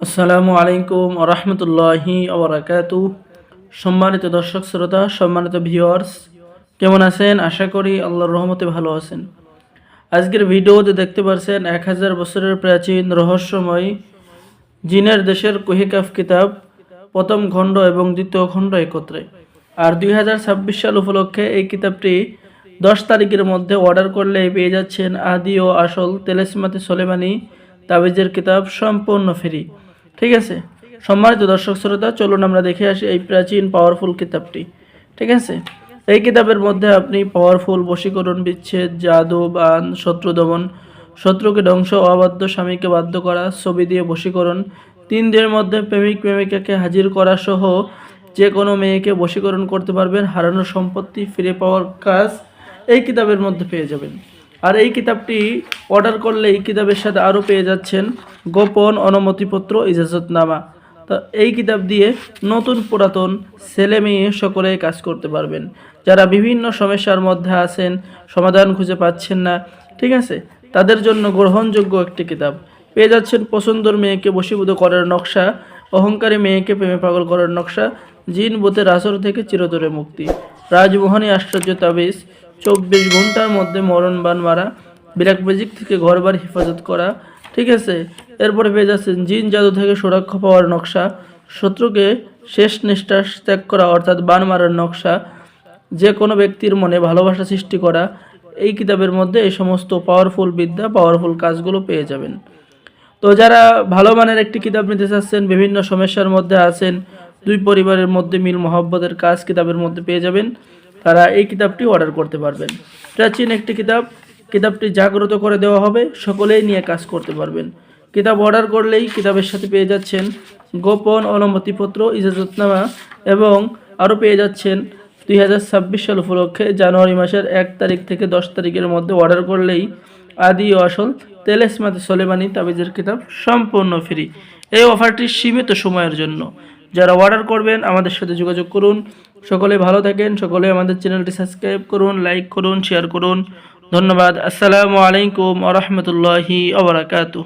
আসসালামু আলাইকুম রহমতুল্লাহি ওবরাকাতু। সম্মানিত দর্শক শ্রোতা, সম্মানিত ভিউয়ার্স কেমন আছেন? আশা করি আল্লাহর রহমতে ভালো আছেন। আজকের ভিডিওতে দেখতে পারছেন এক হাজার বছরের প্রাচীন রহস্যময় জিনের দেশের কুহিকাফ কিতাব, প্রথম খণ্ড এবং দ্বিতীয় খণ্ড একত্রে। আর দুই হাজার ছাব্বিশ সাল উপলক্ষে এই কিতাবটি দশ তারিখের মধ্যে অর্ডার করলে পেয়ে যাচ্ছেন আদি ও আসল তেলেসমাতে সোলেমানি তাবিজের কিতাব সম্পূর্ণ ফ্রি। ঠিক আছে? সম্মানিত দর্শক শ্রোতা, চলুন আমরা দেখে আসি এই প্রাচীন পাওয়ারফুল কিতাবটি। ঠিক আছে? এই কিতাবের মধ্যে আপনি পাওয়ারফুল বশীকরণ, বিচ্ছেদ, জাদু, বান, শত্রু দমন, শত্রুকে ধ্বংস অবাধ্য স্বামীকে বাধ্য করা, ছবি দিয়ে বশীকরণ তিন দিনের মধ্যে প্রেমিক প্রেমিকাকে হাজির করা সহ যে কোনো মেয়েকে বশীকরণ করতে পারবেন, হারানো সম্পত্তি, ফিরে পাওয়ার কাজ এই কিতাবের মধ্যে পেয়ে যাবেন। আর এই কিতাবটি অর্ডার করলে এই কিতাবের সাথে আরও পেয়ে যাচ্ছেন গোপন অনুমতিপত্র ইজাজতনামা। তো এই কিতাব দিয়ে নতুন পুরাতন ছেলে মেয়ে সকলে কাজ করতে পারবেন। যারা বিভিন্ন সমস্যার মধ্যে আছেন, সমাধান খুঁজে পাচ্ছেন না, ঠিক আছে? তাদের জন্য গ্রহণযোগ্য একটি কিতাব। পেয়ে যাচ্ছেন পছন্দর মেয়েকে বশীভূত করার নকশা, অহংকারী মেয়েকে প্রেমে পাগল করার নকশা, জিন বুতের আসর থেকে চিরতরে মুক্তি। রাজমোহনী আশ্চর্য তাবিজ চব্বিশ ঘণ্টার মধ্যে মরণ বান মারা ব্ল্যাক ম্যাজিক থেকে ঘরবার হেফাজত করা, ঠিক আছে? এরপরে পেয়ে যাচ্ছেন জিন জাদু থেকে সুরক্ষা পাওয়ার নকশা, শত্রুকে শেষ নিঃশ্বাস ত্যাগ করা, অর্থাৎ বান মারার নকশা যে কোনো ব্যক্তির মনে ভালোবাসা সৃষ্টি করা, এই কিতাবের মধ্যে এই সমস্ত পাওয়ারফুল বিদ্যা পাওয়ারফুল কাজগুলো পেয়ে যাবেন। তো যারা ভালো মানের একটি কিতাব নিতে চাচ্ছেন, বিভিন্ন সমস্যার মধ্যে আছেন, দুই পরিবারের মধ্যে মিল মহব্বতের কাজ কিতাবের মধ্যে পেয়ে যাবেন। তারা এই কিতাবটি অর্ডার করতে পারবেন। প্রাচীন একটি কিতাব, কিতাবটি জাগ্রত করে দেওয়া হবে, সকলেই নিয়ে কাজ করতে পারবেন। কিতাব অর্ডার করলেই কিতাবের সাথে পেয়ে যাচ্ছেন গোপন অনুমতিপত্র, ইজাজতনামা এবং আরও পেয়ে যাচ্ছেন দুই হাজার ছাব্বিশ সাল উপলক্ষে জানুয়ারি মাসের এক তারিখ থেকে দশ তারিখের মধ্যে অর্ডার করলেই আদি ও আসল তেলেসমাতে সোলেমানি তাবিজের কিতাব সম্পূর্ণ ফ্রি এই অফারটি সীমিত সময়ের জন্য। যারা অর্ডার করবেন, আমাদের সাথে যোগাযোগ করুন। সকলে ভালো থাকেন, সকলে আমাদের চ্যানেলটি সাবস্ক্রাইব করুন, লাইক করুন শেয়ার করুন। ধন্যবাদ। আসসালামু আলাইকুম আ রহমতুল্লাহি আবরাকাতু